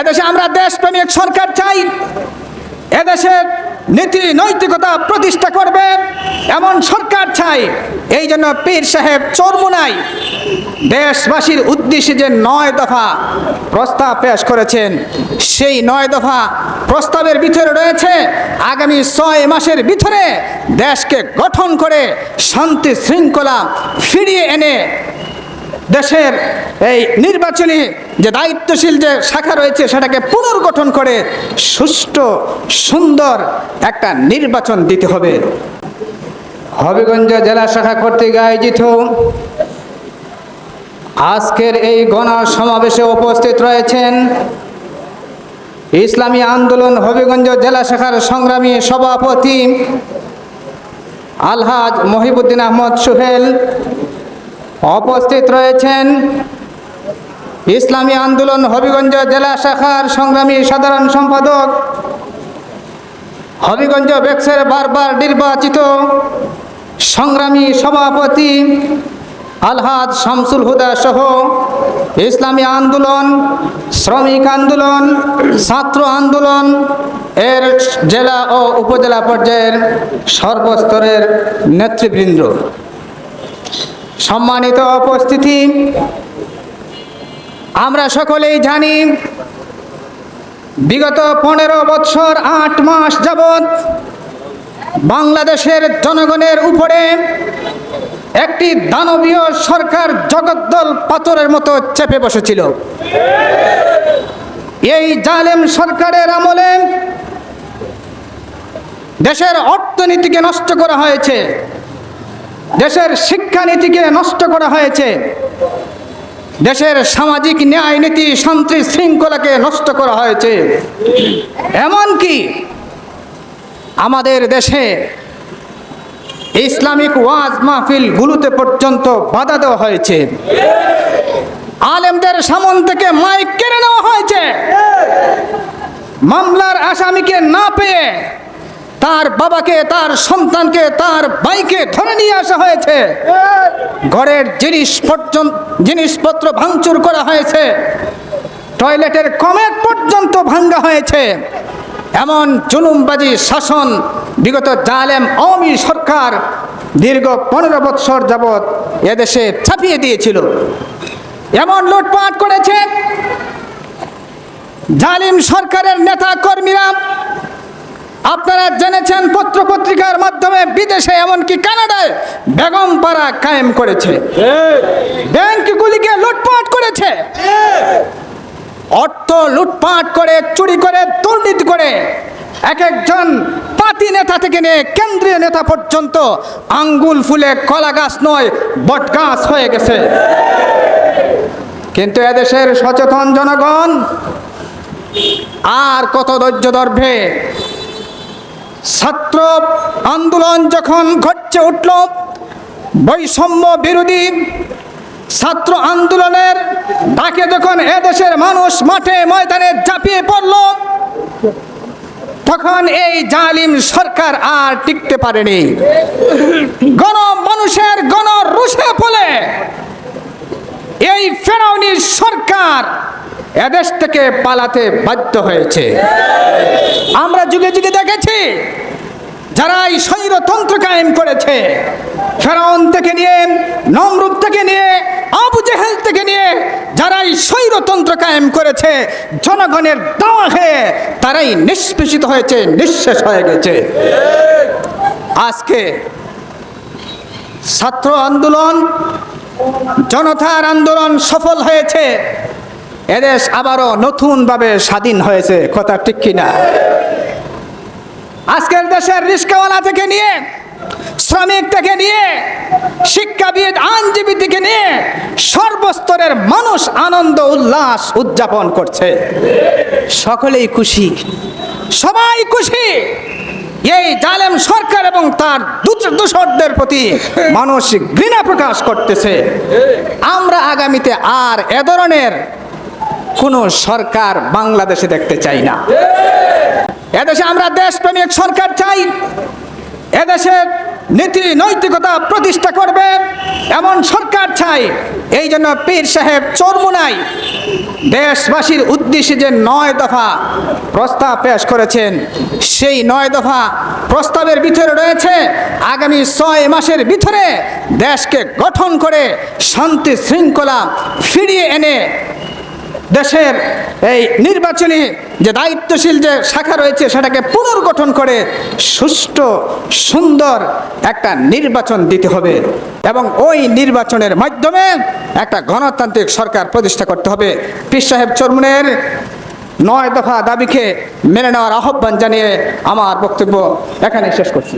এদেশে আমরা দেশপ্রেমিক সরকার চাই। এদেশের নীতি নৈতিকতা প্রতিষ্ঠা করবে এমন সরকার চাই। এই জন্য পীর সাহেব চরমুনাই দেশবাসীর উদ্দেশ্যে যে নয় দফা প্রস্তাব পেশ করেছেন, সেই নয় দফা প্রস্তাবের ভিতরে রয়েছে, আগামী ছয় মাসের ভিতরে দেশকে গঠন করে শান্তি শৃঙ্খলা ফিরিয়ে এনে দেশের এই নির্বাচনী যে দায়িত্বশীল যে শাখা রয়েছে সেটাকে পুনর্গঠন করে সুষ্ঠু, সুন্দর একটা নির্বাচন দিতে হবে। হবিগঞ্জ জেলা শাখা কর্তৃক আয়োজিত আজকের এই গণ সমাবেশে উপস্থিত রয়েছেন ইসলামী আন্দোলন হবিগঞ্জ জেলা শাখার সংগ্রামী সভাপতি আলহাজ মহিবুদ্দিন আহমদ সোহেল উপস্থিত রয়েছেন ইসলামী আন্দোলন হবিগঞ্জ জেলা শাখার সংগ্রামী সাধারণ সম্পাদক, হবিগঞ্জ বেক্সের বারবার নির্বাচিত সংগ্রামী সভাপতি আলহাজ শামসুল হুদা সহ ইসলামী আন্দোলন, শ্রমিক আন্দোলন, ছাত্র আন্দোলন এর জেলা ও উপজেলা পর্যায়ের সর্বস্তরের নেতৃবৃন্দ। সম্মানিত উপস্থিতি। আমরা সকলেই জানি, বিগত পনেরো বৎসর আট মাস যাবৎ বাংলাদেশের জনগণের উপরে একটি দানবীয় সরকার জগদ্দল পাথরের মতো চেপে বসেছিল। এই জালেম সরকারের আমলে দেশের অর্থনীতিকে নষ্ট করা হয়েছে। দেশের শিক্ষানীতিকে নষ্ট করা হয়েছে। দেশের সামাজিক ন্যায় নীতি, শান্তি শৃঙ্খলাকে নষ্ট করা হয়েছে। এমনকি আমাদের দেশে ইসলামিক ওয়াজ মাহফিলগুলোতে পর্যন্ত বাধা দেওয়া হয়েছে। আলেমদের সামন থেকে মাইক কেড়ে নেওয়া হয়েছে। মামলার আসামিকে না পেয়ে তার বাবাকে, তার সন্তানকে, তার ভাইকে ধরে নিয়ে আসা হয়েছে। ঘরের জিনিস জিনিসপত্র ভাঙচুর করা হয়েছে। টয়লেটের কমেট পর্যন্ত ভাঙ্গা হয়েছে। এমন জুলুমবাজি শাসন বিগত জালেম আওয়ামী সরকার দীর্ঘ পনেরো বৎসর যাবৎ এদেশে ছাপিয়ে দিয়েছিল। এমন লুটপাট করেছে জালিম সরকারের নেতা কর্মীরা জেনেছেন পত্র পত্রিকার মাধ্যমে বিদেশে এমনকি কানাডায় বেগম পাড়া কায়েম করেছে। ব্যাংকগুলিকে লুটপাট করেছে। অর্থ লুটপাট করে চুরি করে দুর্নীতি করে। এক একজন পাতি নেতা থেকে নিয়ে কেন্দ্রীয় নেতা পর্যন্ত আঙ্গুল ফুলে কলা গাছ নয় বট গাছ হয়ে গেছে। কিন্তু এদেশের সচেতন জনগণ আর কত ধৈর্য ধরবে? ছাত্র আন্দোলন যখন ঘটছে উঠল, বৈষম্য বিরোধী ছাত্র আন্দোলনের ডাকে যখন এদেশের মানুষ মাঠে ময়দানে ঝাঁপিয়ে পড়ল, তখন এই জালিম সরকার আর টিকতে পারেনি। গণ মানুষের গণ রুষে ফলে এই ফেরাউনি সরকার এদেশ থেকে পালাতে বাধ্য হয়েছে। আমরা যুগে যুগে দেখেছি যারা এই স্বৈরতন্ত্র কায়েম করেছে, ফেরাউন থেকে নিয়ে নমরূপ থেকে নিয়ে, আবু জেহেল থেকে নিয়ে যারা এই স্বৈরতন্ত্র কায়েম করেছে, জনগণের দাওয়া হয়ে তারাই নিষ্পেষিত হয়েছে, নিঃশেষ হয়ে গেছে। আজকে ছাত্র আন্দোলন, জনতার আন্দোলন সফল হয়েছে। এদেশ আবারও নতুনভাবে স্বাধীন হয়েছে, কথা ঠিক কিনা? আজকের দেশের রিস্কাওয়ালা থেকে নিয়ে, শ্রমিক থেকে নিয়ে, শিক্ষাবিদ, আইনজীবী থেকে নিয়ে সর্বস্তরের মানুষ আনন্দ, উল্লাস উদযাপন করছে। সকলেই খুশি, সবাই খুশি। এই জালেম সরকার এবং তার দূষ- দূষরদের প্রতি মানুষ ঘৃণা প্রকাশ করতেছে। আমরা আগামীতে আর এ ধরনের কোনো সরকার বাংলাদেশে দেখতে চাই না। এদেশে আমরা দেশপ্রেমিক সরকার চাই। এদেশের নীতি নৈতিকতা প্রতিষ্ঠা করবে এমন সরকার চাই। এই জন্য পীর সাহেব চরমুনাই দেশবাসীর উদ্দেশ্যে যে নয় দফা প্রস্তাব পেশ করেছেন, সেই নয় দফা প্রস্তাবের ভিতরে রয়েছে, আগামী ছয় মাসের ভিতরে দেশকে গঠন করে শান্তি শৃঙ্খলা ফিরিয়ে এনে দেশের এই নির্বাচনী যে দায়িত্বশীল যে শাখা রয়েছে সেটাকে পুনর্গঠন করে সুষ্ঠু, সুন্দর একটা নির্বাচন দিতে হবে এবং ওই নির্বাচনের মাধ্যমে একটা গণতান্ত্রিক সরকার প্রতিষ্ঠা করতে হবে। পীর সাহেব চরমুনের নয় দফা দাবিকে মেনে নেওয়ার আহ্বান জানিয়ে আমার বক্তব্য এখানে শেষ করছি।